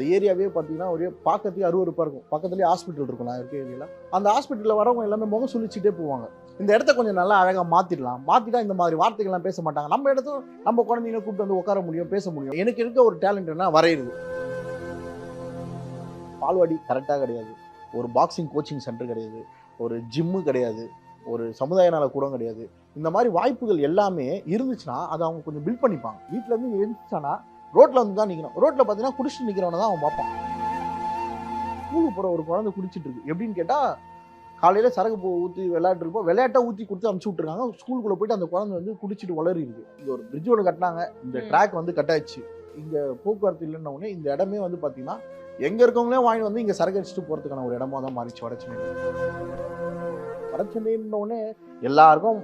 இந்த ஏரியாவே பார்த்தீங்கன்னா ஒரே பார்க்கறதுக்கு அருவருப்பாக இருக்கும். பக்கத்துலேயே ஹாஸ்பிட்டல் இருக்கும். நான் இருக்க ஏரியாவில் அந்த ஹாஸ்பிட்டலில் வரவங்க எல்லாமே முகம் சுழிச்சிட்டே போவாங்க. இந்த இடத்த கொஞ்சம் நல்லா அழகாக மாற்றிடலாம் மாற்றிட்டா இந்த மாதிரி வார்த்தைகள்லாம் பேச மாட்டாங்க. நம்ம இடத்துல நம்ம குழந்தைங்களை கூப்பிட்டு வந்து உட்கார முடியும் பேச முடியும். எனக்கு இருக்க ஒரு டேலண்ட் என்ன வரையுது பால்வாடி கரெக்டாக கிடையாது. ஒரு பாக்ஸிங் கோச்சிங் சென்டர் கிடையாது. ஒரு ஜிம்மு கிடையாது. ஒரு சமுதாய நல கூடம் கிடையாது. இந்த மாதிரி வாய்ப்புகள் எல்லாமே இருந்துச்சுன்னா அதை அவங்க கொஞ்சம் பில்ட் பண்ணிப்பாங்க. வீட்டிலேருந்து எழுந்துச்சானா ரோட்டில் வந்து தான் நிற்கணும் ரோட்டில் பார்த்தீங்கன்னா குடிச்சிட்டு நிற்கிறவனை தான் அவன் பார்ப்பான். ஸ்கூலுக்கு போகிற ஒரு குழந்தை குடிச்சிட்டு இருக்கு. எப்படின்னு கேட்டால் காலையில் சரக்கு போ ஊற்றி விளையாட்டுருப்போம் விளையாட்டை ஊற்றி கொடுத்து அனுப்பிச்சி விட்ருக்காங்க ஸ்கூலுக்குள்ளே போயிட்டு அந்த குழந்தை வந்து குடிச்சிட்டு வளரி இருக்கு. இங்கே ஒரு பிரிட்ஜ் ஒன்று கட்டினாங்க. இந்த. ட்ராக் வந்து கட் ஆயிடுச்சு இங்கே போக்குவரத்து இல்லைன்ன உடனே இந்த இடமே வந்து பார்த்தீங்கன்னா எங்கே இருக்கவங்களே வாங்கி வந்து இங்கே சரக்கு அடிச்சுட்டு போகிறதுக்கான ஒரு இடமா தான் மாறிச்சு வடச்சென்னை வடச்சென்னைன்ன உடனே எல்லாருக்கும்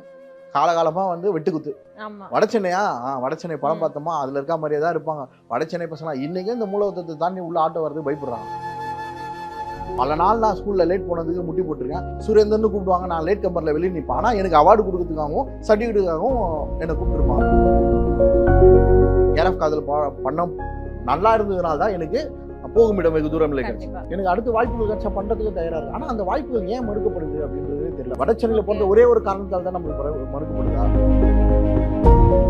காலகாலமாக வந்து வெட்டுக்குத்து. வடச்சென்னையா வடச்சென்னை படம். பார்த்தோமா? அதுல இருக்க மாதிரியே தான் இருப்பாங்க. வடச்சென்னை பசங்க இன்னைக்கு இந்த மூலவத்தத்தை தாண்டி உள்ள ஆட்டோ வரது பயப்படுறாங்க. பல நாள் நான் ஸ்கூல்ல லேட் போனதுக்கு முட்டி போட்டிருக்கேன். சுரேந்தர்னு கூப்பிடுவாங்க. நான் லேட் கம்பர்ல வெளியே நிற்பேன் ஆனா எனக்கு அவார்டு கொடுக்கறதுக்காகவும் சர்டிஃபிகேட்டுக்காகவும் என்னை கூப்பிட்டுருப்பாங்க. ஏரஃப் காதல் பண்ண நல்லா இருந்ததுனால தான் எனக்கு போகும் இடம் வெகு தூரம் இல்லை எனக்கு அடுத்த வாய்ப்புகள் கிடைச்சா பண்றதுக்கு தயாரா இருக்கு ஆனா அந்த வாய்ப்புகள் ஏன் மறுக்கப்படுது அப்படின்றது தெரியல. வடச்சென்னையில போன்ற ஒரே ஒரு காரணத்தால் தான் நம்மளுக்கு மறு- மறுக்கப்படுதா?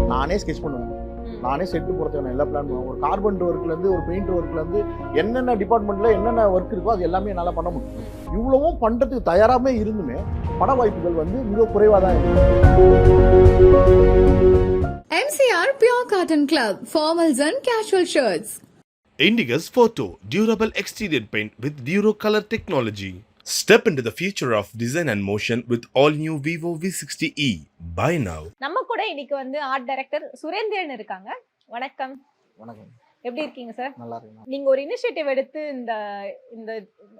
நானே ஸ்கெச் பண்ணுவேன். நானே செட்டு போகிறதுக்கான எல்லா பிளான் பண்ணுவேன். ஒரு கார்பெண்டர் ஒர்க்லேருந்து ஒரு பெயிண்ட் ஒர்க்லேருந்து என்னென்ன டிபார்ட்மெண்ட்டில் என்னென்ன ஒர்க் இருக்கோ அது எல்லாமே என்னால் பண்ண முடியும். இவ்வளவும் பண்ணுறதுக்கு தயாராகவே இருந்துமே பண வாய்ப்புகள் வந்து மிக குறைவாக தான் இருக்கு. MCR Pure Cotton Club, formals and casual shirts. Indigus Photo Durable Exterior Paint with Duro Color Technology. Step into the future of design and motion with all new Vivo V60e. Buy now. நம்ம கூட இன்னைக்கு வந்து art director Surendran இருக்காங்க. வணக்கம். வணக்கம். எப்படி இருக்கீங்க sir நல்லா இருக்கு நீங்க ஒரு இனிஷியேட்டிவ் எடுத்து இந்த இந்த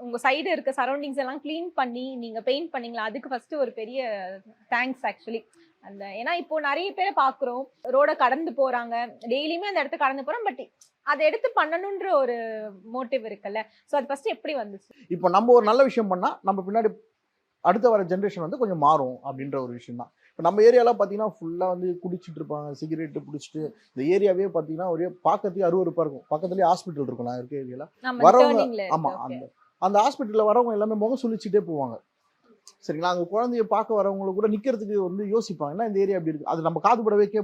உங்க சைடு இருக்க சரௌண்டிங்ஸ் எல்லாம் க்ளீன் பண்ணி நீங்க பெயிண்ட் பண்ணீங்களா? அதுக்கு ஃபர்ஸ்ட் ஒரு பெரிய தேங்க்ஸ் ஆக்சுவலி அந்த ஏன்னா இப்போ நிறைய பேரை பாக்குறோம் ரோட கடந்து போறாங்க. டெய்லியுமே அந்த இடத்த கடந்து போறோம் பட் அதை எடுத்து பண்ணணுன்ற ஒரு மோட்டிவ் இருக்குல்ல. சோ அது ஃபர்ஸ்ட் எப்படி வந்துச்சு? இப்போ நம்ம ஒரு நல்ல விஷயம் பண்ணால் நம்ம பின்னாடி அடுத்த வர ஜென்ரேஷன் வந்து கொஞ்சம் மாறும் அப்படின்ற ஒரு விஷயம் தான் இப்போ நம்ம ஏரியாலாம் பார்த்தீங்கன்னா ஃபுல்லாக வந்து குடிச்சிட்டு இருப்பாங்க சிகரெட்டு பிடிச்சிட்டு. இந்த ஏரியாவே பார்த்தீங்கன்னா ஒரே பார்க்கறதுக்கு அருவருப்பாக இருக்கும். பக்கத்துலேயே ஹாஸ்பிட்டல் இருக்கும். நான் இருக்க ஏரியாவில் வரவங்க- டேர்னிங்ல ஆமா அந்த அந்த ஹாஸ்பிட்டல்ல வரவங்க எல்லாமே முகம் சுழிச்சிட்டே போவாங்க. சரிங்களா? அங்க குழந்தைய பார்க்க வரவங்க கூட நிக்கிறதுக்கு வந்து யோசிப்பாங்க. என்ன இந்த ஏரியா அப்படி இருக்கு? அது நம்ம காதுபடவே கே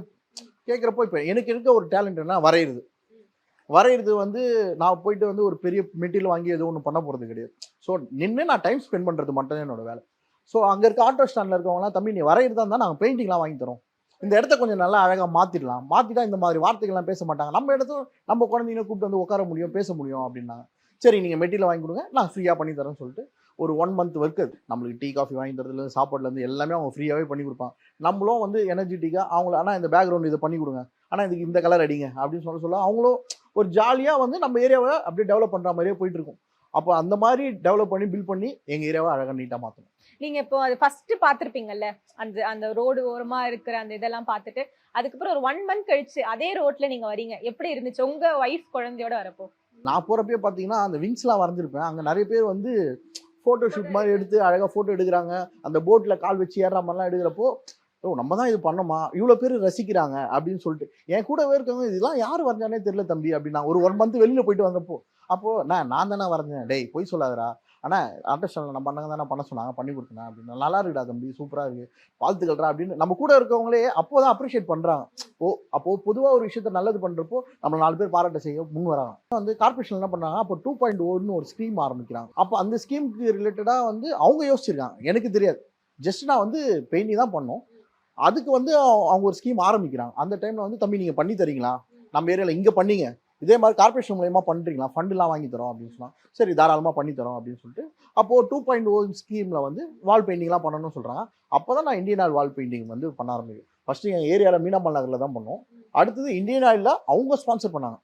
கேட்குறப்போ இப்போ எனக்கு இருக்க ஒரு டேலண்ட் என்ன வரைகிறது வரைகிறது வந்து நான் போயிட்டு வந்து ஒரு பெரிய மெட்டீரியல் வாங்கி எதுவும் ஒன்று பண்ண போகிறது கிடையாது. ஸோ நின்று நான் டைம் ஸ்பெண்ட் பண்ணுறது மட்டும் என்னோட வேலை. ஸோ அங்கே இருக்க ஆட்டோ ஸ்டாண்டில் இருக்கவங்களாம் தம்பி நீ வரைகிறதா இருந்தால் நாங்கள் பெயிண்டிங்லாம் வாங்கி தரோம். இந்த இடத்த கொஞ்சம் நல்லா அழகாக மாற்றிடலாம் மாற்றிட்டா இந்த மாதிரி வார்த்தைகள்லாம் பேச மாட்டாங்க. நம்ம இடத்துல நம்ம குழந்தைங்க கூப்பிட்டு வந்து உட்கார முடியும் பேச முடியும் அப்படின்னாங்க. சரி நீங்கள் மெட்டீரியல் வாங்கி கொடுங்க. நான் ஃப்ரீயாக பண்ணி தரேன்னு சொல்லிட்டு ஒரு ஒன் மந்த் ஒர்க் அது நம்மளுக்கு டீ காஃபி வாங்கி தரதுலேருந்து சாப்பாடுலேருந்து எல்லாமே அவங்க ஃப்ரீயாகவே பண்ணி கொடுப்பாங்க நம்மளும் வந்து எனர்ஜெட்டிக்காக அவங்கள ஆனால் இந்த பேக்ரவுண்ட் இதை பண்ணி கொடுங்க. ஆனால் இதுக்கு இந்த கலர் அடிங்க அப்படின்னு சொல்ல சொல்ல அவங்களும் ஒரு ஜாலியாக வந்து நம்ம ஏரியாவை அப்படியே டெவலப் பண்ணுற மாதிரியே போயிட்டு இருக்கும். அப்போ அந்த மாதிரி டெவலப் பண்ணி பில்ட் பண்ணி எங்கள் ஏரியாவை அழகாக நீட்டாக மாற்றணும் நீங்க இப்போ அது ஃபர்ஸ்ட் பாத்திருப்பீங்கல்ல அந்த அந்த ரோடு ஓரமா இருக்கிற அந்த இதெல்லாம் பார்த்துட்டு அதுக்கப்புறம் ஒரு ஒன் மந்த் கழிச்சு அதே ரோட்ல நீங்க வரீங்க எப்படி இருந்துச்சு? உங்க ஒய்ஃப் குழந்தையோட வரப்போ? நான் போகிறப்பயே பார்த்தீங்கன்னா அந்த விங்ஸ்லாம் வரைஞ்சிருப்பேன். அங்கே நிறைய பேர் வந்து ஃபோட்டோ ஷூட் மாதிரி எடுத்து அழகாக ஃபோட்டோ எடுக்கிறாங்க. அந்த போட்டில் கால் வச்சு ஏறுற மாதிரிலாம் எடுக்கிறப்போ ஓ நம்ம தான் இது பண்ணோமா? இவ்வளோ பேர் ரசிக்கிறாங்க. அப்படின்னு சொல்லிட்டு. என் கூடவே இருக்கவங்க இதெல்லாம் யார் வரைஞ்சானே தெரியல தம்பி. அப்படின்னா ஒரு ஒன் மந்த் வெளியில் போயிட்டு வந்தப்போ அப்போது நான் நான் தானே வரைஞ்சேன். டேய் போய் சொல்லாதடா. ஆனால் ஆர்டிஸ்டில் நம்ம பண்ணாங்க தானே பண்ண சொன்னாங்க பண்ணி கொடுத்தேன் அப்படின்னு. நல்லா இருக்குடா தம்பி சூப்பராக இருக்கு. வாழ்த்துக்கள்டா அப்படின்னு. நம்ம கூட இருக்கவங்களே அப்போ தான் அப்ரிஷியேட் பண்ணுறாங்க ஓ அப்போது பொதுவாக ஒரு விஷயத்த நல்லது பண்ணுறப்போ நம்ம நாலு பேர் பாராட்ட செய்ய முன் வராங்க. வந்து கார்பரேஷன் என்ன பண்ணாங்க அப்போ டூ பாயிண்ட் ஒன்னு ஒரு ஸ்கீம் ஆரம்பிக்கிறாங்க. அப்போ அந்த ஸ்கீமுக்கு ரிலேட்டடாக வந்து அவங்க யோசிச்சிருக்காங்க. எனக்கு தெரியாது. ஜஸ்ட் நான் வந்து பெயிண்டிங் தான் பண்ணோம். அதுக்கு வந்து அவங்க ஒரு ஸ்கீம் ஆரம்பிக்கிறாங்க. அந்த டைமில் வந்து தம்பி நீங்கள் பண்ணி தரீங்களா? நம்ம ஏரியாவில் இங்கே பண்ணீங்க. இதே மாதிரி கார்பரேஷன் மூலயமா பண்ணுறீங்களா ஃபண்டுலாம் வாங்கி தரோம் அப்படின்னு சொன்னால் சரி தாராளமாக பண்ணி தரோம் அப்படின்னு சொல்லிட்டு அப்போது டூ பாயிண்ட் ஓ ஸ்கீமில் வந்து வால் பெயிண்டிங்லாம் பண்ணணும்னு சொல்கிறாங்க அப்போ தான் நான் இந்தியன் ஆயில் வால் பெயிண்டிங் வந்து பண்ண ஆரம்பிக்கும் ஃபஸ்ட்டு எங்கள் ஏரியாவில் மீனாமல் நகரில் தான் பண்ணோம் அடுத்தது இந்தியன் ஆயிலில் அவங்க ஸ்பான்சர் பண்ணாங்க.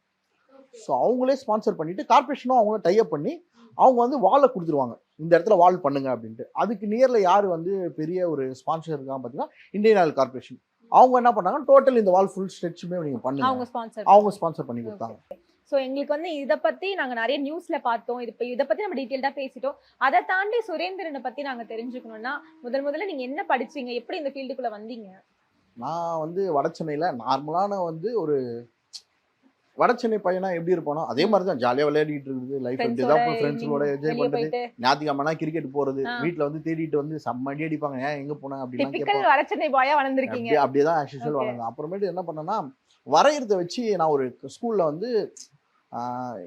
ஸோ அவங்களே ஸ்பான்சர் பண்ணிவிட்டு கார்பரேஷனும் அவங்கள டைப் பண்ணி அவங்க வந்து வாலை கொடுத்துருவாங்க. இந்த இடத்துல வால் பண்ணுங்க அப்படின்ட்டு. அதுக்கு நியரில் யார் வந்து பெரிய ஒரு ஸ்பான்சர் இருக்காங்க பார்த்தீங்கன்னா இந்தியன் ஆயில் கார்பரேஷன் அவங்க என்ன பண்ணாங்க? டோட்டல் இந்த வால் ஃபுல் ஸ்ட்ரெச்சுமே நீங்கள் பண்ணுங்க. அவங்க ஸ்பான்சர் அவங்க ஸ்பான்சர் பண்ணி கொடுத்தாங்க. ஸோ எங்களுக்கு வந்து இதை பத்தி நாங்க நிறைய நியூஸ்ல பார்த்தோம். இது இதை பத்தி நம்ம டீட்டெயில்டா பேசிட்டோம். அதை தாண்டி சுரேந்திரனை பத்தி நாங்க தெரிஞ்சுக்கணும்னா முதல் முதல்ல நீங்க என்ன படிச்சீங்க? எப்படி இந்த ஃபீல்டுக்குள்ள வந்தீங்க? நான் வந்து வட சென்னையில் நார்மலான வந்து ஒரு வட சென்னை பையனா எப்படி இருப்பானோ அதே மாதிரி தான் ஜாலியா விளையாடிட்டு இருக்குது. லைஃப் இப்படி தான் ஃப்ரெண்ட்ஸோட என்ஜாய் போயிட்டு. ஞாத்திக்கிழமைனா கிரிக்கெட் போறது. ஆ. வீட்ல வந்து தேடிட்டு வந்து செம்ம அடி அடிப்பாங்க. ஏன் எங்க போன? அப்படிலாம் டிபிக்கல் கேட்பாங்க. வடச்சென்னை பாயா வளர்ந்துருக்கீங்க. அப்படியே தான் Okay. வளர்ந்தேன். அப்புறமேட்டு என்ன பண்ணேன்னா வரையறத வச்சு நான் ஒரு ஸ்கூல்ல வந்து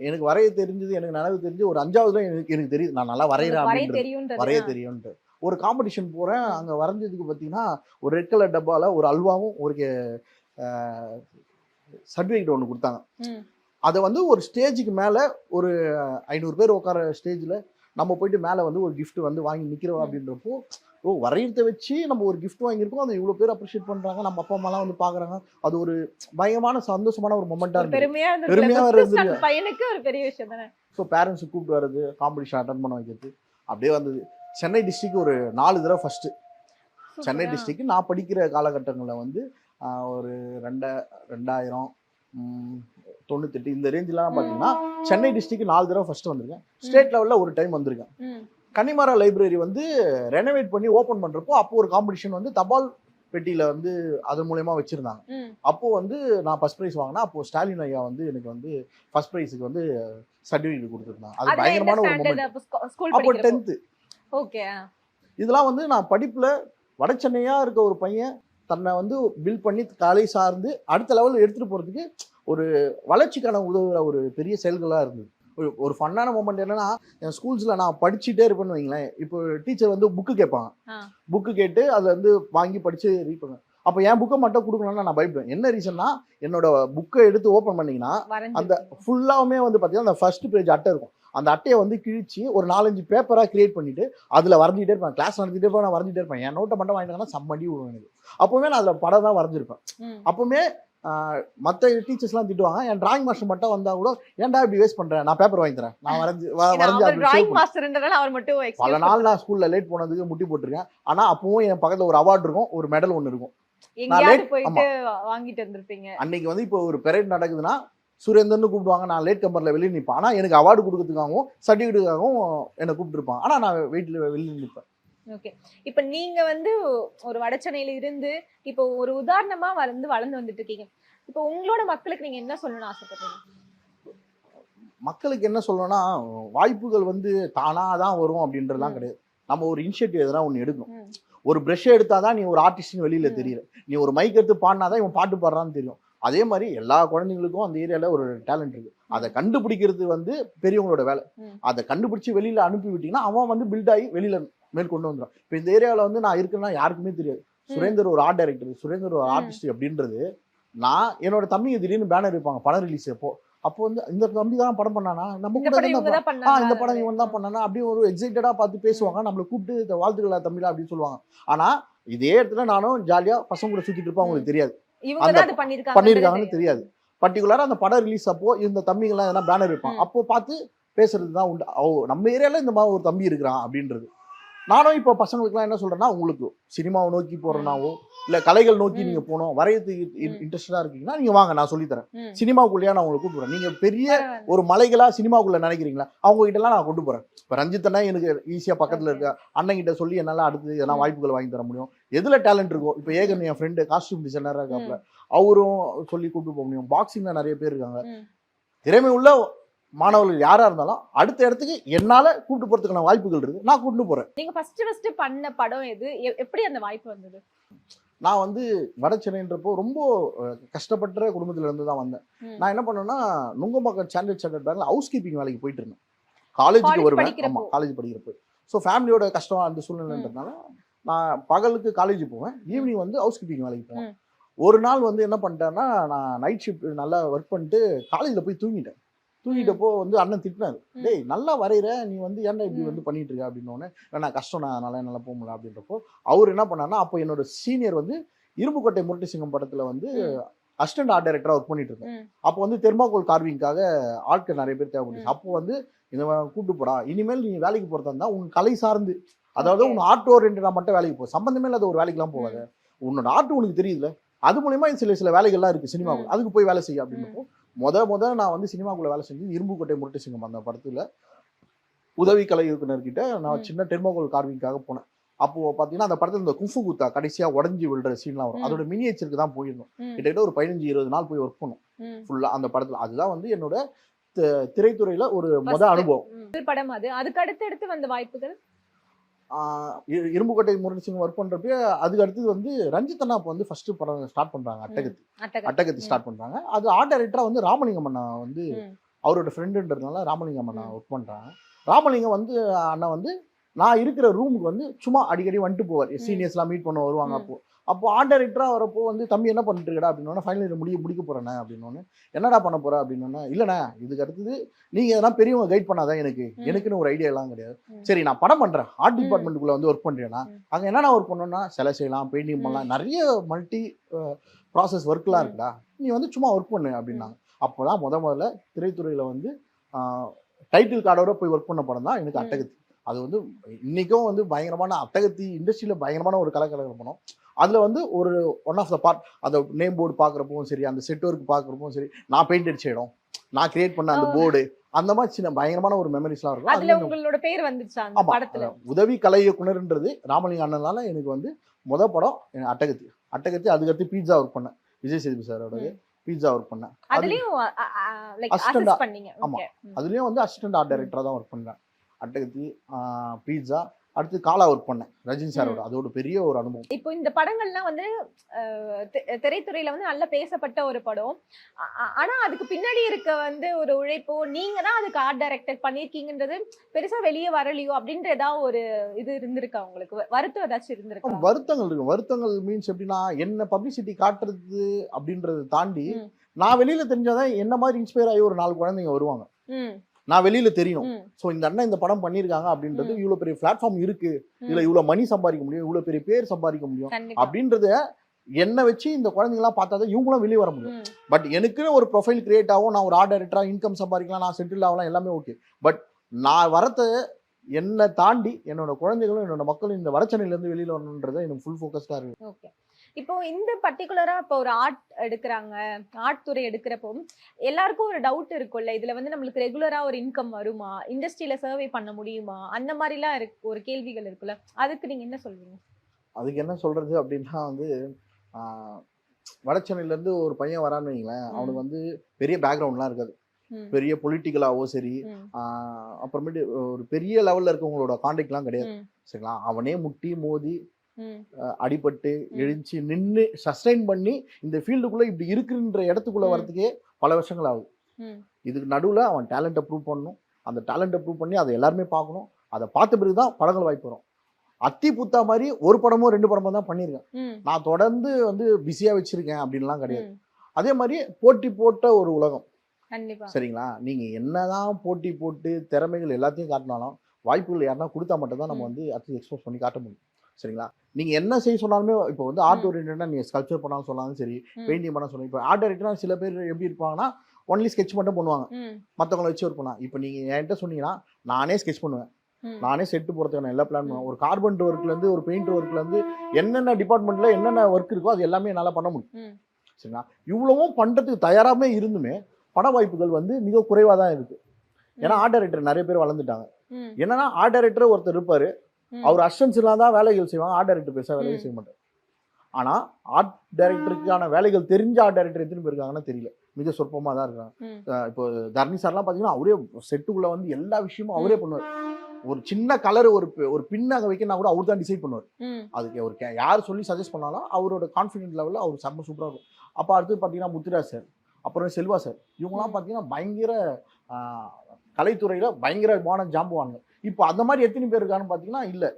எனக்கு வரைய தெரிஞ்சது எனக்கு நினைவு தெரிஞ்சு ஒரு அஞ்சாவதுல எனக்கு எனக்கு தெரியுது. நான் நல்லா வரைகிறேன் வரைய அப்படின்றது. தெரியும்ன்றது வரைய தெரியும்ன்ட்டு. ஒரு காம்படிஷன் போறேன். அங்க வரைஞ்சதுக்கு பார்த்தீங்கன்னா ஒரு ரெட் கலர் டப்பால ஒரு அல்வாவும் ஒரு சர்டிஃபிகேட் ஒன்று கொடுத்தாங்க. அதை வந்து ஒரு ஸ்டேஜுக்கு மேலே ஒரு ஐநூறு பேர் உட்கார ஸ்டேஜில் நம்ம போயிட்டு மேலே வந்து ஒரு gift வந்து வாங்கி நிற்கிறோம். அப்படின்றப்போ ஓ வரையறத வச்சு நம்ம ஒரு gift வாங்கியிருக்கோம். அதை இவ்வளோ பேர் அப்ரிஷியேட் பண்ணுறாங்க நம்ம அப்பா அம்மாலாம் வந்து பார்க்குறாங்க அது ஒரு பயங்கரமான சந்தோஷமான ஒரு மொமெண்ட்டாக ஒரு இருந்தது. பெருமையா பெருமையா இருந்தது. பையனுக்கு ஒரு பெரிய விஷயம் தானே. ஸோ பேரண்ட்ஸை கூப்பிட்டு வர்றது காம்படிஷன் அட்டன் பண்ண வைக்கிறது அப்படியே வந்தது. சென்னை டிஸ்ட்ரிக்ட் ஒரு நாலு தடவை ஃபஸ்ட்டு சென்னை. டிஸ்ட்ரிக்ட் நான் படிக்கிற காலகட்டங்களில் வந்து ஒரு ரெண்ட ரெண்டாயிரம் தொண்ணூத்தெட்டு இந்த ரேஞ்செலாம் பார்த்தீங்கன்னா சென்னை டிஸ்ட்ரிக்ட் நாலு தடவை ஃபர்ஸ்ட் வந்திருக்கேன். ஸ்டேட் லெவலில் ஒரு டைம் வந்திருக்கேன். கன்னிமாரா லைப்ரரி வந்து ரெனோவேட் பண்ணி ஓப்பன் பண்ணுறப்போ அப்போ ஒரு காம்படிஷன் வந்து தபால் பெட்டியில் வந்து அது மூலயமா வச்சுருந்தாங்க. ம். அப்போ வந்து நான் ஃபர்ஸ்ட் ப்ரைஸ் வாங்கினா அப்போ ஸ்டாலின் ஐயா வந்து எனக்கு வந்து ஃபர்ஸ்ட் ப்ரைஸுக்கு வந்து சர்டிஃபிகேட் கொடுத்துருந்தாங்க. அது பயங்கரமான ஒரு மூமெண்ட் அப்போ டென்த்து ஓகே இதெல்லாம் வந்து நான் படிப்புல வட சென்னையா இருக்க ஒரு பையன் தன்னை வந்து பில்ட் பண்ணி கலை சார்ந்து அடுத்த லெவலில் எடுத்துட்டு போறதுக்கு ஒரு வளர்ச்சிக்கான உதவுற ஒரு பெரிய செயல்களா இருந்தது. ஒரு ஒரு ஃபன்னான மூமெண்ட் என்னன்னா என் ஸ்கூல்ஸ்ல நான் படிச்சுட்டே இருப்பேன்னு வைங்களேன். இப்போ டீச்சர் வந்து புக்கு கேட்பாங்க. புக்கு கேட்டு அதை வந்து வாங்கி படிச்சு ரீட் பண்ணுவேன். அப்போ என் புக்கை மட்டும் கொடுக்கணும்னா நான் பயப்படுவேன். என்ன ரீசன்னா என்னோட புக்கை எடுத்து ஓப்பன் பண்ணீங்கன்னா அந்த ஃபுல்லாவுமே வந்து பார்த்தீங்கன்னா அந்த ஃபர்ஸ்ட் பேஜ் அட்டை இருக்கும். அந்த அட்டையை வந்து கிழிச்சு ஒரு நாலஞ்சு பேப்பராக கிரியேட் பண்ணிட்டு அதில் வரைஞ்சிட்டே இருப்பேன். கிளாஸ் நடத்திட்டே இருப்பேன் நான் வரைஞ்சிட்டே இருப்பேன். என் நோட்டை மட்டும் வாங்கிட்டாங்கன்னா செம்மடி விடுவேன் எனக்கு. அப்போவுமே நான் அதில் படம் தான் வரைஞ்சிருப்பேன். அப்போவுமே மற்ற டீச்சர்ஸ்லாம் திட்டுவாங்க என் டிராயிங் மாஸ்டர் மட்டும் வந்தால் கூட ஏன்டா இப்படி வேஸ்ட் பண்ணுறேன் நான் பேப்பர் வாங்கி தரேன். நான் வரைஞ்சி வரைஞ்சி அவர் மட்டும் பல நாள் நான் ஸ்கூலில் லேட் போனதுக்கு முட்டி போட்டிருக்கேன். ஆனால் அப்பவும் என் பக்கத்தில் ஒரு அவார்டு இருக்கும் ஒரு மெடல் ஒன்று இருக்கும். late- போயிட்டு வாங்கிட்டு வந்திருப்பீங்க. அன்னைக்கு வந்து இப்போ ஒரு பெரேட் நடக்குதுன்னா சுரேந்தர்னு கூப்பிடுவாங்க. நான் லேட் கம்பரில் வெளியே நிற்பேன் ஆனால் எனக்கு அவார்டு கொடுக்கறதுக்காகவும் சர்டிஃபிகேட்டுக்காகவும் என்னை கூப்பிட்டுருப்பான். ஆனால் நான் வீட்டில் வெளியே நிற்பேன் ஓகே இப்ப நீங்க வந்து ஒரு வடச்சென்னையில இருந்து இப்போ ஒரு உதாரணமா வந்து வளர்ந்து வந்துட்டு இருக்கீங்க இப்போ உங்களோட மக்களுக்கு நீங்க என்ன சொல்லணும்னு ஆசைப்படுறீங்க? மக்களுக்கு என்ன சொல்லணும்னா வாய்ப்புகள் வந்து தானாக தான் வரும் அப்படின்றதுலாம். கிடையாது. நம்ம ஒரு இனிஷியேட்டிவ் எதனா ஒன்று எடுக்கணும். ஒரு ப்ரஷ் எடுத்தாதான் நீ ஒரு ஆர்டிஸ்ட்னு வெளியில. தெரியல நீ ஒரு மைக் எடுத்து பாடினாதான் இவன் பாட்டு பாடுறான்னு தெரியும். அதே மாதிரி எல்லா குழந்தைங்களுக்கும் அந்த ஏரியால ஒரு டேலண்ட் இருக்கு. அதை கண்டுபிடிக்கிறது வந்து பெரியவங்களோட வேலை. அதை கண்டுபிடிச்சு வெளியில அனுப்பி விட்டீங்கன்னா அவன் வந்து பில்ட் ஆகி வெளியில மேல் கொண்டு வந்துடும் இப்போ இந்த ஏரியாவில் வந்து நான் இருக்கேன்னா யாருக்குமே தெரியாது. சுரேந்தர் ஒரு ஆர்ட் டைரக்டர் சுரேந்தர் ஒரு. ஆர்டிஸ்ட் அப்படின்றது நான் என்னோட தம்பிங்க திடீர்னு பேனர் இருப்பாங்க படம் ரிலீஸ் அப்போ. அப்போ வந்து இந்த தம்பி தான் படம் பண்ணானா? நம்ம கூட இந்த படம் இவன் தான் பண்ணானா? அப்படியே ஒரு எக்ஸைட்டடா பார்த்து பேசுவாங்க. நம்மளை கூப்பிட்டு வாழ்த்துக்களா தமிழா அப்படின்னு சொல்லுவாங்க. ஆனா இதே இடத்துல நானும் ஜாலியா பசங்க கூட சுத்திட்டு இருப்பேன் அவங்களுக்கு தெரியாது. பண்ணிருக்காங்கன்னு தெரியாது. பர்டிகுலரா அந்த படம் ரிலீஸ் அப்போ இந்த தம்பிங்கெல்லாம் எதனா பேனர் இருப்பான். அப்போ பார்த்து பேசுறது தான் உண்டு. ஓ நம்ம ஏரியால இந்த மாதிரி ஒரு தம்பி இருக்கிறான் அப்படின்றது. நானும் இப்போ பசங்களுக்குலாம் என்ன சொல்றேன்னா உங்களுக்கு சினிமாவை நோக்கி போறேனாவோ இல்ல கலைகள் நோக்கி. நீங்க போகணும் வரையறதுக்கு ம். இன்ட்ரெஸ்டடா இருக்கீங்கன்னா நீங்க வாங்க நான் சொல்லித்தரேன். சினிமாக்குள்ளேயே நான் உங்களுக்கு கூப்பிடுறேன் நீங்க பெரிய. ஒரு மலைகளா சினிமாக்குள்ள நினைக்கிறீங்களா அவங்க கிட்ட எல்லாம் நான் கொண்டு போறேன் இப்ப ரஞ்சித் அண்ணா எனக்கு ஈஸியா பக்கத்துல. இருக்க அண்ணன் கிட்ட சொல்லி என்னால அடுத்து எதனா. வாய்ப்புகள் வாங்கி தர முடியும் எதுல டேலண்ட் இருக்கோ இப்ப ஏகன் என் ஃப்ரெண்டு காஸ்டியூம் டிசைனரா இருக்காப்ல அவரும் சொல்லி கூட்டு போக முடியும் பாக்ஸிங்ல நிறைய பேர் இருக்காங்க. திறமை உள்ள மாணவர்கள் யாரா இருந்தாலும் அடுத்த இடத்துக்கு என்னால கூட்டு போறதுக்கான வாய்ப்புகள் இருக்கு. நான் கூட்டு போறேன். நீங்க ஃபர்ஸ்ட் ஃபர்ஸ்ட் பண்ண படம் எது? எப்படி அந்த வாய்ப்பு வந்தது? நான் வந்து வட சென்னைன்றப்போ ரொம்ப கஷ்டப்பட்ட குடும்பத்துல இருந்து தான் வந்தேன். நான் என்ன பண்ணேன்னா நுங்கம்பாக்கம் ஸ்டாண்டர்ட் ஸ்டாண்டர்ட் பேங்க்ல ஹவுஸ் கீப்பிங் வேலைக்கு போயிட்டு இருந்தேன். காலேஜுக்கு வருவேன். படிக்கிறப்போ. ஆமா காலேஜ் படிக்கிறப்போ. ஸோ ஃபேமிலியோட கஷ்டம் அந்த சூழ்நிலைன்றதுனால நான் பகலுக்கு காலேஜ் போவேன். ஈவினிங் வந்து ஹவுஸ் கீப்பிங் வேலைக்கு போவேன். ஒரு நாள் வந்து என்ன பண்ணிட்டேன்னா நான் நைட் ஷிஃப்ட் நல்லா ஒர்க் பண்ணிட்டு காலேஜில் போய் தூங்கிட்டேன். தூங்கிட்டப்போ வந்து அண்ணன் திட்டினாரு. டேய் நல்லா வரைகிற நீ வந்து ஏன்டா இப்படி. வந்து பண்ணிட்டு இருக்க அப்படின்னோடனே நான் கஷ்டம் நான் அதனால என்னால் போக முடியல அப்படின்றப்போ அவர் என்ன பண்ணாருன்னா அப்போ என்னோட சீனியர் வந்து இரும்புக்கோட்டை முரட்டு சிங்கம் படத்துல வந்து. அசிஸ்டன்ட் ஆர்ட் டைரக்டரா ஒர்க் பண்ணிட்டு இருந்தேன். அப்போ வந்து தெர்மாகோல் கார்விங்காக ஆட்கள் நிறைய பேர் தேவைப்படுச்சு. அப்போ வந்து இந்த கூட்டு போடா இனிமேல் நீ வேலைக்கு போறதா இருந்தா உன் கலை சார்ந்து அதாவது. உன் ஆர்ட் ஓரியன்டா மட்டும் வேலைக்கு போ சம்பந்தமே இல்லாத ஒரு வேலைக்கெல்லாம் போகாத உன்னோட ஆர்ட் உனக்கு தெரியுதுல அது மூலியமா சில சில வேலைகள்லாம் இருக்கு சினிமாவுக்கு. அதுக்கு போய் வேலை செய்ய அப்படின்றப்போ முத முத நான் வந்து சினிமாக்குள்ள வேலை செஞ்சு இரும்புக்கோட்டை முரட்டு சிங்கம் அந்த படத்துல உதவி கலை இயக்குனர்கிட்ட நான். சின்ன டெர்மோகோல் கார்விங்காக போனேன் அப்போ பாத்தீங்கன்னா அந்த படத்துல இந்த குஃபு குத்தா கடைசியா உடஞ்சி விழுற சீன்லாம் வரும். அதோட மினியேச்சருக்கு தான் போயிருந்தோம். கிட்டத்தட்ட ஒரு பதினஞ்சு இருபது நாள் போய் ஒர்க் பண்ணோம். ஃபுல்லா அந்த படத்துல அதுதான் வந்து என்னோட திரைத்துறையில ஒரு முத. அனுபவம் படம் அது அதுக்கு அடுத்து அடுத்து வந்த வாய்ப்புகள் இரும்புக்கோட்டை முருகன் சிங் ஒர்க் பண்றப்ப அதுக்கு அடுத்தது வந்து ரஞ்சித் அண்ணா இப்ப வந்து ஃபர்ஸ்ட் படம் ஸ்டார்ட் பண்றாங்க அட்டகத்தி அட்டகத்தி. ஸ்டார்ட் பண்றாங்க அது ஆர்ட் டைரக்டரா வந்து ராமலிங்கம் அண்ணா வந்து. அவரோட ஃப்ரெண்டுன்றதுனால ராமலிங்கம் அண்ணா. ஒர்க் பண்றாங்க ராமலிங்கம் வந்து அண்ணா வந்து நான் இருக்கிற ரூமுக்கு வந்து சும்மா அடிக்கடி வந்துட்டு போவார். சீனியர்ஸ்லாம் மீட் பண்ண வருவாங்க ம். அப்போ அப்போ ஆர்ட் டைரக்டரா வரப்போ வந்து தம்பி என்ன பண்ணிட்டு இருக்கடா அப்படின்னு ஃபைனல் இயர் முடிய முடிக்க போறேண்ணே அப்படின்னு என்னடா பண்ண போற அப்படின்னு இல்லைண்ணே இதுக்கு அடுத்தது நீங்க எதனா பெரியவங்க கைட் பண்ணாதான் எனக்கு. எனக்குன்னு ஒரு ஐடியா எல்லாம் கிடையாது. சரி நான் படம் பண்றேன் ஆர்ட். டிபார்ட்மெண்ட்டுக்குள்ள வந்து ஒர்க் பண்றேன்னா ம். அங்க என்னென்ன ஒர்க் பண்ணணும்னா சிலை செய்யலாம் பெயிண்டிங். பண்ணலாம் நிறைய மல்டி ப்ராசஸ் ஒர்க்லாம். இருக்குடா நீ வந்து சும்மா ஒர்க் பண்ணு அப்படின்னாங்க அப்போதான் முத முதல்ல திரைத்துறையில வந்து டைட்டில் கார்டோட போய் ஒர்க் பண்ண படம் தான் எனக்கு. அட்டகத்தி அது வந்து இன்னைக்கும் வந்து பயங்கரமான அட்டகத்தி இண்டஸ்ட்ரியில பயங்கரமான ஒரு கலக்கலக்கிற படம் அதுல வந்து ஒரு ஒன் ஆஃப் த பார்ட் அந்த நேம் போர்டு பாக்குறப்பவும் சரி அந்த செட் ஒர்க் பாக்குறப்பவும் சரி நான் பெயிண்ட் அடிச்ச இடம் நான் கிரியேட் பண்ண அந்த. போர்டு அந்த மாதிரி சின்ன பயங்கரமான ஒரு மெமரிஸ்லாம் இருக்கும். அதுல உங்களோட பேர் வந்துச்சா அந்த படத்துல? உதவி கலை இயக்குனர்ன்றது ராமலிங்க அண்ணனால எனக்கு வந்து முத படம் அட்டகத்தி. அட்டகத்தி அதுக்கடுத்து பீட்சா ஒர்க் பண்ணேன். விஜய் சேதுபதி சாரோட பீட்சா ஒர்க் பண்ணேன். அது- அதுலயும் லைக் Assistant அசிஸ்ட் பண்ணீங்க. ஆமா. ஓகே அதுலயும் வந்து அசிஸ்டன்ட் ஆர்ட் டைரக்டரா தான் ஒர்க் பண்ணேன் அட்டகத்தி பீட்சா அடுத்து காலா ஒர்க் பண்ணேன். ரஜினி சாரோட அதோட பெரிய ஒரு அனுபவம். இப்போ இந்த படங்கள்லாம் வந்து திரைத்துறையில வந்து நல்ல பேசப்பட்ட ஒரு படம். ஆனா அதுக்கு பின்னாடி இருக்க வந்து ஒரு உழைப்போ நீங்க தான் அதுக்கு ஆர்ட் டைரக்டர் பண்ணிருக்கீங்கன்றது பெருசா வெளியே வரலையோ அப்படின்ற ஏதாவது ஒரு இது இருந்திருக்கா உங்களுக்கு? வருத்தம் ஏதாச்சும் இருந்திருக்கா? வருத்தங்கள் இருக்கும். வருத்தங்கள் மீன்ஸ் எப்படின்னா என்ன பப்ளிசிட்டி காட்டுறது அப்படின்றத தாண்டி. நான் வெளியில தெரிஞ்சாதான் என்ன மாதிரி இன்ஸ்பயர் ஆகி ஒரு நாலு குழந்தைங்க வருவாங்க. நான் வெளியில தெரியணும். ஸோ இந்த அண்ணன் இந்த படம் பண்ணியிருக்காங்க அப்படின்றது ம். இவ்வளவு பெரிய பிளாட்ஃபார்ம் இருக்கு. இதுல இவ்வளவு மணி சம்பாதிக்க முடியும் இவ்வளவு பெரிய பேர் சம்பாதிக்க முடியும் அப்படின்றத என்னை வச்சு இந்த குழந்தைங்களாம் பார்த்தா தான் இவங்களும் வெளியே வர முடியும். பட் எனக்குன்னு ஒரு ப்ரொஃபைல் கிரியேட் ஆகும் நான் ஒரு ஆர்ட் டைரக்டரா இன்கம் சம்பாதிக்கலாம் நான் செட்டில் ஆகலாம் எல்லாமே ஓகே பட் நான் வரத என்னை தாண்டி என்னோட குழந்தைகளும் என்னோட மக்களும் இந்த வடச்சென்னையில இருந்து வெளியில வரணுன்றத எனக்கு ஃபுல் ஃபோக்கஸ்டா இருக்கு. ஓகே இப்போ இந்த பர்டிகுலரா இப்போ ஒரு ஆர்ட் எடுக்கிறாங்க ஆர்ட் துறை எடுக்கிறப்போ எல்லாருக்கும் ஒரு டவுட் இருக்கும்ல. இதுல வந்து நம்மளுக்கு ரெகுலரா ஒரு இன்கம் வருமா? இண்டஸ்ட்ரியில சர்வே பண்ண முடியுமா? அந்த மாதிரிலாம் இருக்கு ஒரு கேள்விகள் இருக்குல்ல அதுக்கு நீங்க என்ன சொல்வீங்க? அதுக்கு என்ன சொல்றது அப்படின்னா வந்து இருந்து ஒரு பையன் வரான்னு வைங்களேன். அவனுக்கு வந்து பெரிய பேக்ரவுண்ட்லாம் இருக்காது. பெரிய பொலிட்டிக்கலாவோ சரி அப்புறமேட்டு ஒரு பெரிய லெவல்ல இருக்கவங்களோட காண்டாக்ட்லாம் கிடையாது. சரிங்களா? அவனே முட்டி மோதி அடிபட்டு எழுந்துச்சு நின்று சஸ்டைன் பண்ணி இந்த ஃபீல்டுக்குள்ள இப்படி இருக்குன்ற இடத்துக்குள்ள. வரதுக்கே பல வருஷங்கள் ஆகுது ம், இதுக்கு நடுவில் அவன் டேலண்ட்டை ப்ரூவ் பண்ணணும். அந்த டேலண்ட்டை ப்ரூவ் பண்ணி அதை எல்லாருமே பார்க்கணும். அதை பார்த்த பிறகு தான் படங்கள் வாய்ப்பு வரும். அத்தி புத்தா மாதிரி ஒரு படமோ ரெண்டு படமோ தான் பண்ணியிருக்கேன். நான் தொடர்ந்து வந்து பிஸியாக வச்சிருக்கேன் அப்படின்லாம் கிடையாது. அதே மாதிரி போட்டி போட்ட ஒரு உலகம். சரிங்களா? நீங்க என்னதான் போட்டி போட்டு திறமைகள் எல்லாத்தையும் காட்டினாலும் வாய்ப்புகள் யாருன்னா கொடுத்தா மட்டும் தான் நம்ம. வந்து அடுத்து எக்ஸ்போஸ் பண்ணி காட்ட முடியும். சரிங்களா? நீங்க என்ன செய்ய சொன்னாலுமே இப்போ வந்து ஆர்ட் ம். ஓரியன்டா நீங்க ஸ்கல்ப்சர் பண்ணாலும் சொன்னாலும் சரி பெயிண்டிங் பண்ண சொன்னாலும் இப்போ ஆர்ட் டைரக்டர்னா சில பேர் எப்படி இருப்பாங்கன்னா ஒன்லி ஸ்கெட்ச் மட்டும் பண்ணுவாங்க. மற்றவங்கள வச்சு ஒர்க் பண்ணலாம் இப்போ நீங்க என்கிட்ட சொன்னீங்கன்னா நானே ஸ்கெட்ச் பண்ணுவேன். நானே செட்டு போகிறதுக்கான எல்லா பிளான் பண்ணுவேன். ஒரு கார்பெண்டர் ஒர்க்லேருந்து ஒரு பெயிண்ட் ஒர்க்லேருந்து என்னென்ன டிபார்ட்மெண்ட்ல என்னென்ன ஒர்க் இருக்கோ அது எல்லாமே என்னால் பண்ண முடியும். சரிங்களா? இவ்வளவும் பண்ணுறதுக்கு தயாராகவே இருந்துமே பட வாய்ப்புகள் வந்து மிக குறைவாக தான் இருக்கு. ஏன்னா ஆர்ட் டைரக்டர் நிறைய பேர் வளர்ந்துட்டாங்க. என்னன்னா ஆர்ட் டைரக்டர் ஒருத்தர் இருப்பாரு. அவர் அசிஸ்டன்ஸ் இல்லாம தான் வேலைகள் செய்வாங்க. ஆர்ட் டைரக்டர் பெருசாக வேலைகள். செய்ய மாட்டார். ஆனா ஆர்ட் டைரக்டருக்கான வேலைகள் தெரிஞ்ச ஆர்ட் டைரக்டர் எத்தனை இருக்காங்கன்னு தெரியல. மிக சொற்பமாக தான் இருக்காங்க. இப்போ தர்ணி சார்லாம் பார்த்தீங்கன்னா அவரே செட்டுக்குள்ள வந்து எல்லா விஷயமும் அவரே பண்ணுவார். ஒரு சின்ன கலர் ஒரு ஒரு பின் அங்கே வைக்கணும் கூட அவர் தான் டிசைட் பண்ணுவார். அதுக்கு ஒரு யார் சொல்லி சஜஸ்ட் பண்ணாலும் அவரோட கான்ஃபிடென்ட் லெவலில் அவர் செம்ம சூப்பராக இருக்கும். அப்போ அடுத்து பார்த்தீங்கன்னா முத்துராஜ் சார் அப்புறம் செல்வா சார் இவங்கலாம் ம். பார்த்தீங்கன்னா பயங்கர கலைத்துறையில பயங்கரமான ஜாம்புவாங்க இப்போ அந்த மாதிரி எத்தனை பேர் இருக்கான்னு பார்த்தீங்கன்னா இல்லை.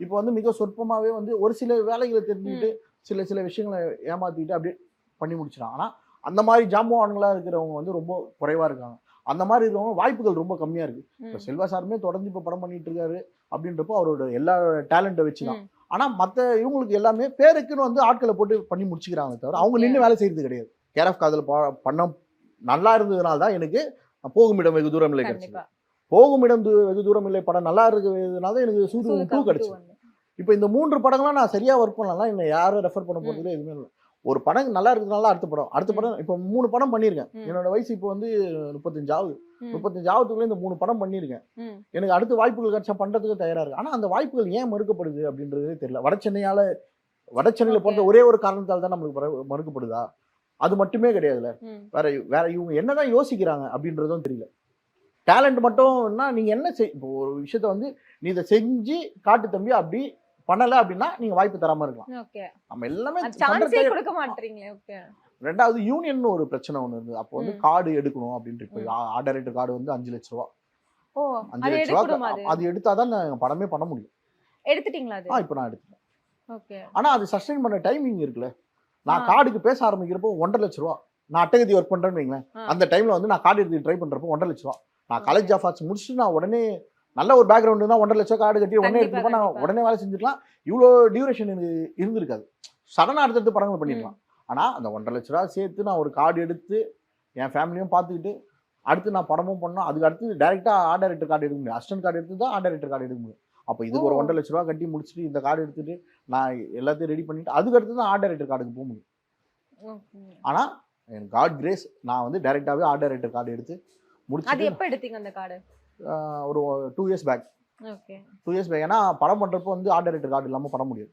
இப்போ வந்து மிக சொற்பமாகவே வந்து ஒரு சில வேலைகளை தெரிஞ்சுக்கிட்டு சில சில விஷயங்களை ஏமாத்திட்டு அப்படியே பண்ணி முடிச்சிடாங்க ஆனால் அந்த மாதிரி ஜாம்பவான்களாக இருக்கிறவங்க வந்து ரொம்ப குறைவாக இருக்காங்க. அந்த மாதிரி இருக்கிறவங்க வாய்ப்புகள் ரொம்ப கம்மியாக இருக்குது இப்போ செல்வா சாருமே தொடர்ந்து இப்போ படம் பண்ணிட்டு இருக்காரு அப்படின்றப்போ அவரோட எல்லா டேலண்ட்டை வச்சு தான் ம். ஆனா மத்த இவங்களுக்கு எல்லாமே பேருக்குன்னு வந்து ஆட்களை போட்டு பண்ணி முடிச்சுக்கிறாங்க தவிர அவங்க நின்று வேலை செய்யறது கிடையாது. கேர் ஆஃப் காதல் பா- பண்ண நல்லா இருந்ததுனால தான் எனக்கு போகும் இடம் வெகு தூரம் இல்லை கிடைச்சது. போகும் இடம் வெகு தூரம் இல்லை படம் நல்லா இருக்கிறதுனால தான் எனக்கு சூது டூ கிடைச்சு. இப்போ இந்த மூன்று படங்கள்லாம் நான் சரியா ஒர்க் பண்ணலாம் என்ன யாரும் ரெஃபர் பண்ண போறதுல எதுவுமே இல்லை. ஒரு படம் நல்லா இருக்கிறதுனால அடுத்த படம். அடுத்த படம் இப்போ மூணு படம் பண்ணியிருக்கேன். என்னோட வயசு இப்போ வந்து முப்பத்தஞ்சு ஆகுது முப்பத்தஞ்சு ஆகுதுக்குள்ள இந்த மூணு படம் பண்ணியிருக்கேன். எனக்கு அடுத்த வாய்ப்புகள் கிடைச்சா பண்றதுக்கு தயாரா இருக்கு. ஆனா அந்த வாய்ப்புகள் ஏன் மறுக்கப்படுது அப்படின்றதே தெரியல. வட சென்னையால வட சென்னையில. பிறந்த ஒரே ஒரு காரணத்தால் தான் நம்மளுக்கு மறு- மறுக்கப்படுதா? அது மட்டுமே கிடையாதுல்ல. வேற வேற இவங்க என்னதான் யோசிக்கிறாங்க அப்படின்றதும் தெரியல. டேலண்ட் மட்டும்னா நீங்க என்ன செய் இப்போ ஒரு விஷயத்த வந்து நீ இதை செஞ்சு காட்டு தம்பி அப்படி பண்ணல அப்படின்னா நீங்க வாய்ப்பு தராம இருக்கலாம். நம்ம எல்லாமே கொடுக்க மாட்டீங்களே ரெண்டாவது யூனியன் ஒரு பிரச்சனை ஒன்று இருந்தது அப்போ வந்து. கார்டு எடுக்கணும் அப்படின்ட்டு இப்போ கார்டு வந்து அஞ்சு லட்ச ரூபா. அஞ்சு லட்ச ரூபா அது? எடுத்தாதான் நான் படமே பண்ண முடியும். எடுத்துட்டீங்களா ஆ இப்போ நான் எடுத்தேன் ஓகே. ஆனா அது சஸ்டைன் பண்ண டைமிங் இருக்குல்ல. நான். கார்டுக்கு பேச ஆரம்பிக்கிறப்போ ஒன்றரை லட்ச ரூபா. நான் அட்டகதி ஒர்க் பண்றேன்னு வைங்களேன். அந்த டைம்ல வந்து நான் கார்டு எடுத்து ட்ரை பண்றப்போ ஒன்றரை லட்ச ரூபா. நான் காலேஜ் ஆஃப் ஆர்ட்ஸ் முடிச்சுட்டு நான் உடனே நல்ல ஒரு பேக்ரவுண்ட் தான் ஒன்றரை லட்சம் கார்டு கட்டி உடனே கண்டிப்பா, எடுத்துப்போ நான். உடனே வேலை செஞ்சுக்கலாம் இவ்வளோ டியூரேஷன் எனக்கு இருந்திருக்காது. சடனாக அடுத்தடுத்து படங்கள் பண்ணிடலாம். ஆனா அந்த ஒன்றரை லட்ச ரூபா சேர்த்து நான் ஒரு கார்டு எடுத்து என் ஃபேமிலியும் பார்த்துக்கிட்டு அடுத்து நான் படமும் பண்ணோம் அதுக்கு அடுத்து டேரெக்டாக ஆர்டர் ரைட்டர் கார்டு எடுக்க முடியும். அசிஸ்டன்ட் கார்டு எடுத்து தான் ஆர்டர் ரைட்டர் கார்டு எடுக்க முடியும். அப்போ இதுக்கு ஒரு. ஒன்றரை லட்ச ரூபா கட்டி முடிச்சுட்டு இந்த கார்டு எடுத்துட்டு நான் எல்லாத்தையும் ரெடி பண்ணிட்டு அதுக்கு அடுத்து தான் ஆர்டர் ரைட்டர் கார்டுக்கு போக முடியும். ஓகே. ஆனா எனக்கு காட் கிரேஸ் நான் வந்து டைரெக்டாகவே ஆர்டர் ரைட்டர் கார்டு எடுத்து அது முடிச்சுட்டு எப்ப எடுத்தீங்க அந்த கார்டு ஒரு two years back okay two years back ஏன்னா படம் பண்றப்போ வந்து ஆர்டர் ரைட்டர் கார்டு இல்லாம பண்ண முடியாது.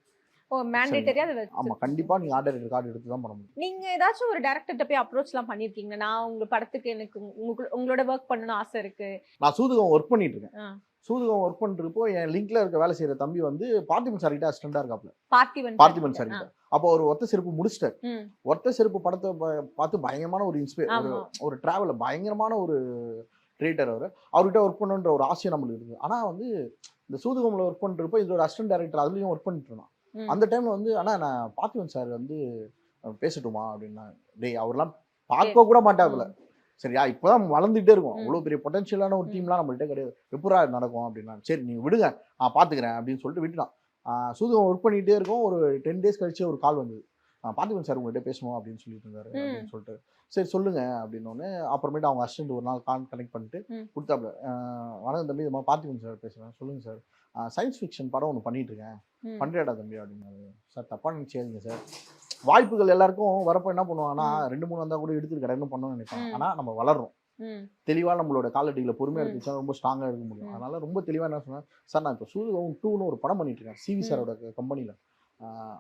ஓ மேண்டேட்டரியா அது ஆமா கண்டிப்பா நீங்க ஆர்டர் கார்டு எடுத்து தான் பண்ண முடியும் நீங்க ஏதாச்சும் ஒரு டேரக்டர்கிட்ட போய் அப்ரோச்லாம் பண்ணிருக்கீங்க நான் உங்க படத்துக்கு எனக்கு உங்க- உங்களோட ஒர்க் பண்ணணும்னு ஆசை இருக்கு. நான் சூதுகம் ஒர்க் பண்ணிட்டு இருக்கேன். சூதுகம் ஒர்க் பண்ணிருப்போ என் லிங்க்ல இருக்க வேலை செய்யற தம்பி வந்து பார்த்திபன் சார் கிட்ட அசிஸ்டண்டா இருக்காப்ல பார்த்திபன் பார்த்திபன் சார் கிட்ட. அப்போ ஒரு ஒத்த செருப்பு முடிச்சிட்டாரு. ஒத்த செருப்பு படத்தை பார்த்து பயங்கரமான ஒரு இன்ஸ்பை ஒரு. ஒரு டிராவல பயங்கரமான ஒரு கிரியேட்டர் அவர். அவர்கிட்ட ஒர்க் பண்ணணுன்ற ஒரு ஆசையம் நம்மளுக்கு இருக்குது ஆனா வந்து இந்த சூதுகம்ல ஒர்க் பண்ணிருப்போ இதோட அசிஸ்டன்ட் டைரக்டர் அதுலயும் ஒர்க் பண்ணிட்டு இருந்தான். அந்த டைம்ல வந்து ஆனா நான் பார்த்திபன் சார் வந்து பேசட்டுமா? அப்படின்னா டேய் அவர்லாம் பார்க்க கூட மாட்டாப்புல. சரியா? இப்போதான் வளர்ந்துட்டே இருக்கும். அவ்வளோ பெரிய பொட்டன்ஷியலான ஒரு. டீம்லாம் நம்மள்ட்ட கிடையாது. எப்படா நடக்கும் அப்படின்னா சரி நீங்க விடுங்க நான் பார்த்துக்கிறேன் அப்படின்னு சொல்லிட்டு விட்டுட்டான். சூதுகம் ஒர்க் பண்ணிட்டே இருக்கோம். ஒரு டென் டேஸ் கழிச்சு ஒரு கால் வந்தது. பார்த்திபன் சார் உங்கள்கிட்ட பேசணும் அப்படின்னு சொல்லிட்டு இருந்தாரு. அப்படின்னு சொல்லிட்டு. சரி சொல்லுங்க அப்படின்னோடனே அப்புறமேட்டு அவங்க அசிஸ்டன்ட் ஒரு நாள் கால் கனெக்ட் பண்ணிட்டு. கொடுத்தாப்புல வணக்கம் தம்பி இது மாதிரி பார்த்திபன் சார் பேசுகிறேன் சொல்லுங்க சார் சயின்ஸ் ஃபிக்ஷன் படம் ஒன்று பண்ணிட்டு இருக்கேன். ம். பண்றியாடா தம்பி? அப்படின்னாரு. சார் தப்பா நினைச்சாதீங்க சார் வாய்ப்புகள் எல்லாருக்கும் வரப்போ என்ன பண்ணுவாங்கன்னா. ரெண்டு மூணு வந்தா கூட எடுத்துட்டு கடன்னு பண்ணணும்னு நினைப்பாங்க. ஆனா நம்ம வளர்றோம். தெளிவா நம்மளோட காலடியில பொறுமையா. எடுத்துச்சா ரொம்ப ஸ்ட்ராங்கா எடுக்க முடியும். அதனால ரொம்ப தெளிவா என்ன சொன்னேன் சார் நான் இப்போ சூதுகம் டூன்னு ஒரு படம் பண்ணிட்டு இருக்கேன் சிவி. சாரோட கம்பெனில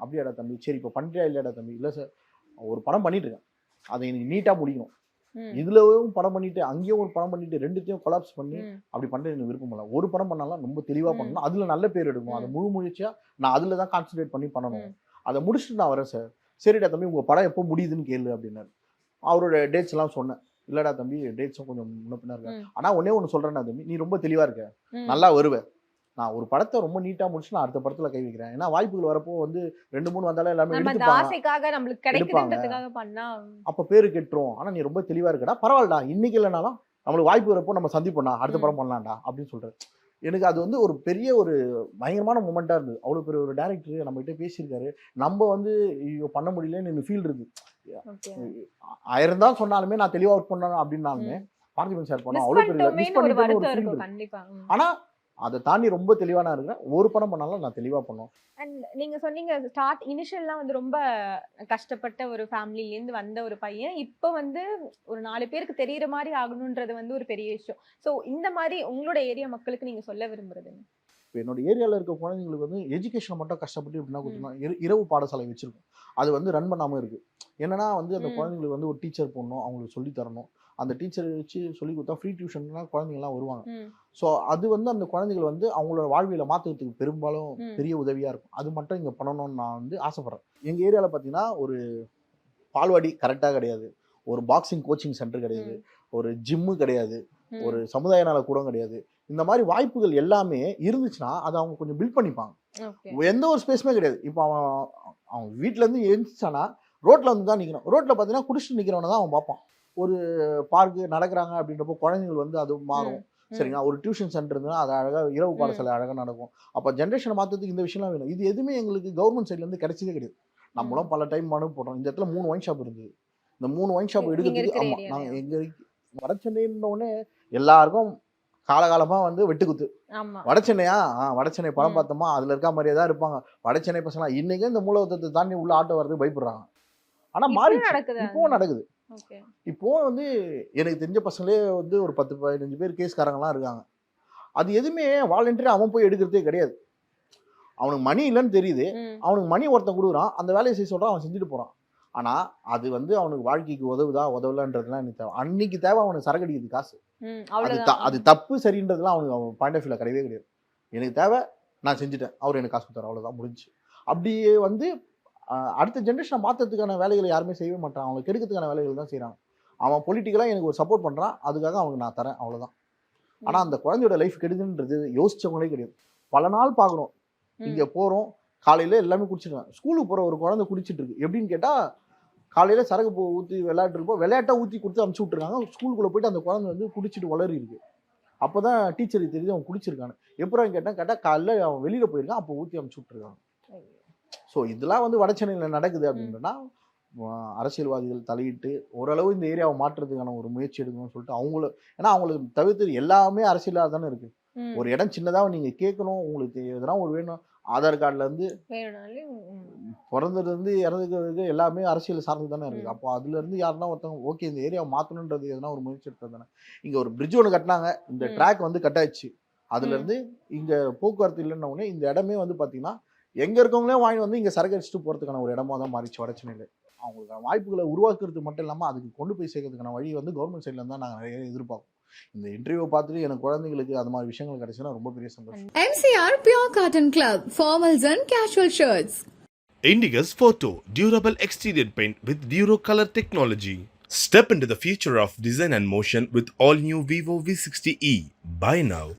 அப்படியாடா தம்பி சரி இப்போ பண்றியா இல்லையாடா தம்பி இல்லை சார் ஒரு படம் பண்ணிட்டு இருக்கேன் அதை எனக்கு நீட்டா முடிக்கணும் ம். இதுலவும் படம் பண்ணிட்டு அங்கேயும் ஒரு படம் பண்ணிட்டு ரெண்டுத்தையும் கொலாப்ஸ் பண்ணி. அப்படி பண்றது எனக்கு விருப்பம் இல்லை ஒரு படம் பண்ணாலும் ரொம்ப தெளிவா. பண்ணணும் அதுல நல்ல பேர் எடுக்கணும் அதை. முழு முயற்சியா நான் அதுல தான் கான்சென்ட்ரேட் பண்ணி பண்ணணும். அதை முடிச்சுட்டு நான் வரேன் சார் சரிடா தம்பி உங்க படம் எப்போ முடியுதுன்னு கேளு அப்படின்னாரு. அவரோட டேட்ஸ் எல்லாம் சொன்னேன். இல்லடா தம்பி டேட்ஸும் கொஞ்சம் முன்ன பின்ன இருக்கு? ம். ஆனா ஒன்னே ஒன்று சொல்றேன்னா தம்பி நீ ரொம்ப தெளிவா இருக்க. நல்லா வருவ. நான் ஒரு படத்தை ரொம்ப நீட்டா முடிச்சு நான் அடுத்த படத்துல கை வைக்கிறேன். ஏன்னா வாய்ப்புகள் வரப்போ வந்து ரெண்டு மூணு வந்தாலும் எல்லாமே ஆசைக்காக நம்மளுக்கு கிடைக்குதுன்றதுக்காக பண்ணா அப்ப பேரு கெட்டுரும். ஆனா நீ ரொம்ப தெளிவா இருக்கடா. பரவாயில்லடா இன்னைக்கு இல்லைனாலும் நம்மளுக்கு வாய்ப்பு வரப்போ நம்ம சந்திப்போம்டா. அடுத்த. படம் பண்ணலாம்டா அப்படின்னு சொல்றேன். எனக்கு அது வந்து ஒரு பெரிய ஒரு பயங்கரமான மூமெண்டா இருந்தது. அவ்வளவு பெரிய ஒரு டேரக்டர் நம்ம கிட்ட பேசியிருக்காரு. நம்ம வந்து ஐயோ பண்ண முடியலன்னு எனக்கு ஃபீல் இருக்கு. ஆயிரம் தான் சொன்னாலுமே நான் தெளிவா ஒர்க் பண்ணணும் அப்படின்னாலுமே பார்த்திபன் சார் பண்ணோம் மிஸ் அவ்வளவு பெரிய மிஸ் பண்ணிட்டு ஒரு ஃபீல் இருக்கும் இருக்கு. கண்டிப்பா. ம். ஆனா அதை தாண்டி ரொம்ப தெளிவா நான் இருக்கிறேன் ஒரு படம் பண்ணாலும் நான் தெளிவா பண்ணோம் அண்ட் நீங்க சொன்னீங்க ஸ்டார்ட் இனிஷியல்லாம் வந்து ரொம்ப கஷ்டப்பட்ட ஒரு ஃபேமிலில இருந்து வந்த ஒரு பையன். இப்போ வந்து ஒரு நாலு பேருக்கு தெரியற மாதிரி ஆகணும்ன்றது வந்து ஒரு பெரிய விஷயம். சோ இந்த மாதிரி உங்களோட ஏரியா மக்களுக்கு நீங்க சொல்ல விரும்புறது? இப்போ என்னோட ஏரியாவில் இருக்க குழந்தைங்களுக்கு வந்து எஜுகேஷனை மட்டும் கஷ்டப்பட்டு எப்படின்னா கொடுத்தோம்னா இர- இரவு பாடசாலை வச்சிருக்கோம். அது வந்து ரன் பண்ணாமல் இருக்கு. என்னன்னா வந்து அந்த. குழந்தைங்களுக்கு வந்து ஒரு டீச்சர் போடணும் அவங்களுக்கு சொல்லி தரணும். அந்த டீச்சர் வச்சு சொல்லி கொடுத்தா ஃப்ரீ டியூஷன்னா குழந்தைங்கலாம் வருவாங்க. ஸோ அது வந்து அந்த குழந்தைகள் வந்து அவங்களோட வாழ்வியலை மாற்றுறதுக்கு பெரும்பாலும். பெரிய உதவியாக இருக்கும். அது மட்டும் இங்கே பண்ணணும்னு நான் வந்து ஆசைப்பட்றேன். எங்கள் ஏரியாவில் பார்த்தீங்கன்னா ஒரு பால்வாடி கரெக்டாக கிடையாது. ஒரு பாக்ஸிங் கோச்சிங் சென்டர் கிடையாது. ஒரு ஜிம்மு கிடையாது. ஒரு சமுதாய நல கூடம் கிடையாது. இந்த மாதிரி வாய்ப்புகள் எல்லாமே இருந்துச்சுன்னா அதை அவங்க கொஞ்சம் பில்ட் பண்ணிப்பாங்க. எந்த ஒரு ஸ்பேஸுமே கிடையாது. இப்போ அவன் அவன் வீட்ல இருந்து எழுந்துச்சானா ரோட்ல வந்து தான் நிற்கணும் ரோட்ல பார்த்தீங்கன்னா குடிச்சிட்டு நிற்கிறவனை தான் அவன் பார்ப்பான். ஒரு பார்க்கு நடக்கிறாங்க அப்படின்றப்போ குழந்தைகள் வந்து அது மாறும். சரிங்களா? ஒரு டியூஷன் சென்டர் இருந்ததுன்னா அது அழகா இரவு பாடசாலை அழகா நடக்கும். அப்போ ஜென்ரேஷனை மாற்றத்துக்கு இந்த விஷயம்லாம் வேணும். இது எதுவுமே எங்களுக்கு கவர்மெண்ட் சைட்ல இருந்து கிடைச்சதே கிடையாது. நம்மளும் பல டைம் மனு போடுறோம் இந்த இடத்துல மூணு ஒயின் ஷாப் இருந்தது இந்த மூணு ஒயின் ஷாப் எடுக்கிறதுக்கு இருக்கிற ஆமா area நாங்கள் லயா? எங்க வடச்சென்னைன்னொடனே எல்லாருக்கும் காலகாலமா வந்து வெட்டுக்குத்து. வடச்சென்னையா ஆ வடச்சென்னை படம். பார்த்தோமா? அதுல இருக்க மாதிரியே தான் இருப்பாங்க. வடச்சென்னை பசங்க இன்னைக்கு இந்த மூலவத்தத்தை தாண்டி உள்ள ஆட்டோ வரதுக்கு பயப்படுறாங்க. ஆனா இப்பவும் மாறி நடக்குதா? இப்போ நடக்குது. இப்போ வந்து எனக்கு தெரிஞ்ச பசங்களே வந்து ஒரு பத்து பதினஞ்சு பேர் கேஸ்காரங்களாம் இருக்காங்க. அது எதுவுமே வாலண்டியரா அவன் போய் எடுக்கிறதே கிடையாது. அவனுக்கு மணி இல்லைன்னு தெரியுது. அவனுக்கு மணி ஒருத்தன் கொடுக்குறான். அந்த வேலையை செய்ய சொல்றான் அவன் செஞ்சுட்டு போறான். ஆனால் அது வந்து அவனுக்கு வாழ்க்கைக்கு உதவுதா உதவலன்றதுலாம் எனக்கு தேவை. அன்னைக்கு தேவை அவனுக்கு சரக்கு அடிக்கிறது காசு அது அது தப்பு சரின்றதுலாம் அவனுக்கு அவன் பாயிண்ட் ஆஃப் வியூல கிடையவே கிடையாது. எனக்கு தேவை நான் செஞ்சுட்டேன். அவர் எனக்கு காசு கொடுத்தாரு. அவ்வளோதான் முடிஞ்சு அப்படியே வந்து அடுத்த ஜென்ரேஷனை மாற்றத்துக்கான வேலைகளை யாருமே செய்யவே மாட்டான் அவங்க கெடுக்கிறதுக்கான வேலைகள் தான் செய்கிறாங்க அவன் பொலிட்டிக்கலாக எனக்கு ஒரு சப்போர்ட் பண்ணுறான் அதுக்காக அவனுக்கு நான் தரேன். அவ்வளோதான் ஆனால் அந்த குழந்தையோட லைஃப் கெடுதுன்றது யோசிச்சவங்களே கிடையாது. பல நாள் பார்க்குறோம். இங்கே போகிறோம் காலையில் எல்லாமே குடிச்சிருக்காங்க ஸ்கூலுக்கு போகிற ஒரு குழந்தை குடிச்சிட்டு இருக்கு. எப்படின்னு கேட்டால் காலையில் சரக்கு போ ஊற்றி விளையாட்டு இருப்போம் விளையாட்டை ஊற்றி கொடுத்து அமுச்சு விட்ருக்காங்க ஸ்கூலுக்குள்ளே போயிட்டு அந்த குழந்தை வந்து குடிச்சிட்டு வளரி இருக்கு. அப்போ தான் டீச்சருக்கு தெரியுது அவன் குடிச்சிருக்கான்னு எப்பறம் கேட்டால் கேட்டால் காலைல அவன் வெளியில் போயிருக்கான். அப்போ ஊற்றி அமுச்சு விட்ருக்காங்க ஸோ இதெல்லாம் வந்து வட சென்னையில் நடக்குது அப்படின்றனா ஆஹ் அரசியல்வாதிகள் தலையிட்டு ஓரளவு இந்த ஏரியாவை மாற்றுறதுக்கான ஒரு முயற்சி எடுக்கணும்னு சொல்லிட்டு அவங்கள ஏன்னா அவங்களுக்கு தவிர்த்து எல்லாமே அரசியலாக தானே இருக்கு. ஒரு இடம் சின்னதாக நீங்க கேட்கணும் உங்களுக்கு எதனா ஒரு வேணும் ஆதார் கார்டுல இருந்து வேணும்னாலும், ம், பிறந்ததுல இருந்து இறந்துக்கிறதுக்கு எல்லாமே அரசியல் சார்ந்து தானே இருக்கு. ம். அப்போ அதுல இருந்து யாருன்னா ஒருத்தவங்க ஓகே இந்த ஏரியாவை மாத்தணுன்றது எதனா ஒரு முயற்சி எடுத்தது தானே? இங்க ஒரு பிரிட்ஜ் ஒன்று கட்டினாங்க. இந்த. ட்ராக் வந்து கட் ஆயிடுச்சு அதுல ம். இருந்து இங்க போக்குவரத்து இல்லைன்ன உடனே இந்த இடமே வந்து பாத்தீங்கன்னா எங்க இருக்கவங்களே வாங்கி வந்து இங்க சரக்கு அடிச்சுட்டு போறதுக்கான ஒரு இடமா தான் மாறிச்சு வட சென்னையில அவங்களுக்கான வாய்ப்புகளை உருவாக்குறது மட்டும் இல்லாம அதுக்கு கொண்டு போய் சேர்க்கறதுக்கான வழி வந்து கவர்மெண்ட் சைட்ல இருந்தா நாங்க நிறைய எதிர்பார்ப்போம் இந்த இன்டர்வியூ பார்த்துட்டு எனக்கு குழந்தைங்களுக்கு அந்த மாதிரி விஷயங்கள் கிடைச்சுன்னா ரொம்ப பெரிய சந்தோஷம் MCR Pure Cotton Club, formals and casual shirts. Indigus Photo Durable Exterior Paint with Duro Color Technology. Step into the future of design and motion with all new Vivo V60e. Buy now.